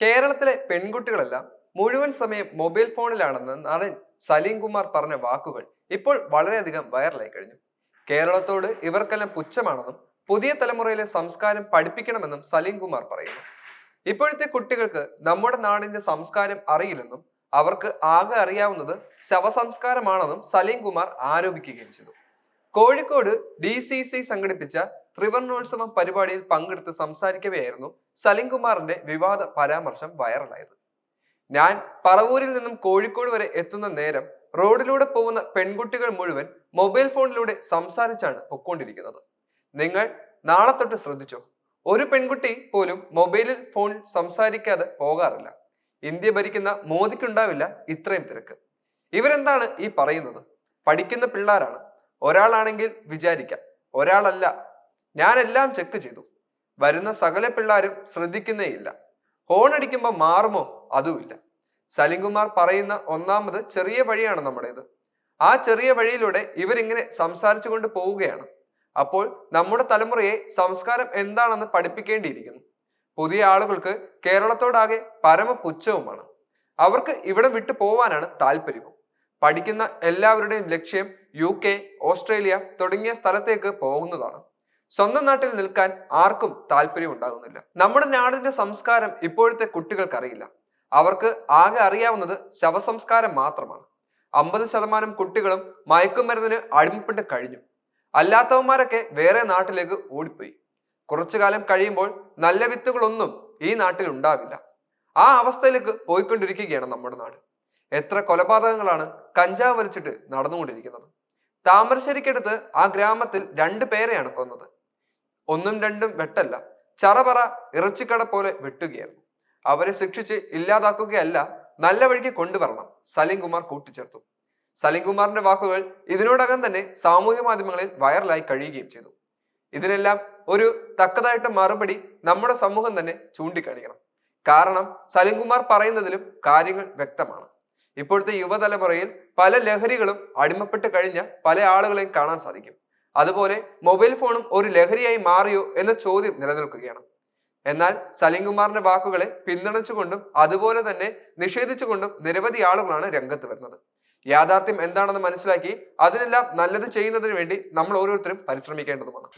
കേരളത്തിലെ പെൺകുട്ടികളെല്ലാം മുഴുവൻ സമയം മൊബൈൽ ഫോണിലാണെന്ന് നടൻ സലീം കുമാർ പറഞ്ഞ വാക്കുകൾ ഇപ്പോൾ വളരെയധികം വൈറലായി കഴിഞ്ഞു. കേരളത്തോട് ഇവർക്കെല്ലാം പുച്ഛമാണെന്നും പുതിയ തലമുറയിലെ സംസ്കാരം പഠിപ്പിക്കണമെന്നും സലീം കുമാർ പറയുന്നു. ഇപ്പോഴത്തെ കുട്ടികൾക്ക് നമ്മുടെ നാടിന്റെ സംസ്കാരം അറിയില്ലെന്നും അവർക്ക് ആകെ അറിയാവുന്നത് ശവസംസ്കാരമാണെന്നും സലീം കുമാർ ആരോപിക്കുകയും ചെയ്തു. കോഴിക്കോട് ഡി സി സി സംഘടിപ്പിച്ച ത്രിവർണോത്സവം പരിപാടിയിൽ പങ്കെടുത്ത് സംസാരിക്കവെയായിരുന്നു സലീം കുമാറിന്റെ വിവാദ പരാമർശം വൈറലായത്. ഞാൻ പറവൂരിൽ നിന്നും കോഴിക്കോട് വരെ എത്തുന്ന നേരം റോഡിലൂടെ പോകുന്ന പെൺകുട്ടികൾ മുഴുവൻ മൊബൈൽ ഫോണിലൂടെ സംസാരിച്ചാണ് പൊക്കോണ്ടിരിക്കുന്നത്. നിങ്ങൾ നാളെ തൊട്ട് ശ്രദ്ധിച്ചോ? ഒരു പെൺകുട്ടി പോലും മൊബൈലിൽ ഫോണിൽ സംസാരിക്കാതെ പോകാറില്ല. ഇന്ത്യ ഭരിക്കുന്ന മോദിക്കുണ്ടാവില്ല ഇത്രയും തിരക്ക്. ഇവരെന്താണ് ഈ പറയുന്നത്? പഠിക്കുന്ന പിള്ളേരാണ്. ഒരാളാണെങ്കിൽ വിചാരിക്കാം. ഒരാളല്ല. ഞാനെല്ലാം ചെക്ക് ചെയ്തു. വരുന്ന സകല പിള്ളാരും ശ്രദ്ധിക്കുന്നേയില്ല. ഹോൺ അടിക്കുമ്പോൾ മാറുമോ? അതുമില്ല. സലിംകുമാർ പറയുന്ന ഒന്നാമത് ചെറിയ വഴിയാണ് നമ്മുടേത്. ആ ചെറിയ വഴിയിലൂടെ ഇവരിങ്ങനെ സംസാരിച്ചു കൊണ്ട് പോവുകയാണ്. അപ്പോൾ നമ്മുടെ തലമുറയെ സംസ്കാരം എന്താണെന്ന് പഠിപ്പിക്കേണ്ടിയിരിക്കുന്നു. പുതിയ ആളുകൾക്ക് കേരളത്തോടാകെ പരമപുച്ഛവുമാണ്. അവർക്ക് ഇവിടെ വിട്ടു പോവാനാണ് താല്പര്യവും. പഠിക്കുന്ന എല്ലാവരുടെയും ലക്ഷ്യം യു കെ ഓസ്ട്രേലിയ തുടങ്ങിയ സ്ഥലത്തേക്ക് പോകുന്നതാണ്. സ്വന്തം നാട്ടിൽ നിൽക്കാൻ ആർക്കും താല്പര്യം ഉണ്ടാകുന്നില്ല നമ്മുടെ നാടിന്റെ സംസ്കാരം ഇപ്പോഴത്തെ കുട്ടികൾക്കറിയില്ല. അവർക്ക് ആകെ അറിയാവുന്നത് ശവസംസ്കാരം മാത്രമാണ്. അമ്പത് ശതമാനം കുട്ടികളും മയക്കുമരുന്നിന് അടിമപ്പെട്ട് കഴിഞ്ഞു. അല്ലാത്തവന്മാരൊക്കെ വേറെ നാട്ടിലേക്ക് ഓടിപ്പോയി. കുറച്ചു കാലം കഴിയുമ്പോൾ നല്ല വിത്തുകളൊന്നും ഈ നാട്ടിൽ ഉണ്ടാവില്ല. ആ അവസ്ഥയിലേക്ക് പോയിക്കൊണ്ടിരിക്കുകയാണ് നമ്മുടെ നാട്. എത്ര കൊലപാതകങ്ങളാണ് കഞ്ചാവ് വലിച്ചിട്ട് നടന്നുകൊണ്ടിരിക്കുന്നത്. താമരശ്ശേരിക്കടുത്ത് ആ ഗ്രാമത്തിൽ രണ്ടു പേരെയാണ് കൊന്നത്. ഒന്നും രണ്ടും വെട്ടല്ല. ചറപറ ഇറച്ചിക്കട പോലെ വെട്ടുകയായിരുന്നു. അവരെ ശിക്ഷിച്ച് ഇല്ലാതാക്കുകയല്ല നല്ല വഴിക്ക് കൊണ്ടുവരണം സലീം കുമാർ കൂട്ടിച്ചേർത്തു. സലീം കുമാറിന്റെ വാക്കുകൾ ഇതിനോടകം തന്നെ സാമൂഹ്യ മാധ്യമങ്ങളിൽ വൈറലായി കഴിയുകയും ചെയ്തു. ഇതിനെല്ലാം ഒരു തക്കതായിട്ട് മറുപടി നമ്മുടെ സമൂഹം തന്നെ ചൂണ്ടിക്കാണിക്കണം. കാരണം സലീം കുമാർ പറയുന്നതിലും കാര്യങ്ങൾ വ്യക്തമാണ്. ഇപ്പോഴത്തെ യുവതലമുറയിൽ പല ലഹരികളും അടിമപ്പെട്ട് കഴിഞ്ഞ പല ആളുകളെയും കാണാൻ സാധിക്കും. അതുപോലെ മൊബൈൽ ഫോണും ഒരു ലഹരിയായി മാറിയോ എന്ന ചോദ്യം നിലനിൽക്കുകയാണ്. എന്നാൽ സലീം കുമാറിന്റെ വാക്കുകളെ പിന്തുണച്ചുകൊണ്ടും അതുപോലെ തന്നെ നിഷേധിച്ചുകൊണ്ടും നിരവധി ആളുകളാണ് രംഗത്ത് വരുന്നത്. യാഥാർത്ഥ്യം എന്താണെന്ന് മനസ്സിലാക്കി അതിനെല്ലാം നല്ലത് ചെയ്യുന്നതിന് വേണ്ടി നമ്മൾ ഓരോരുത്തരും പരിശ്രമിക്കേണ്ടതുമാണ്.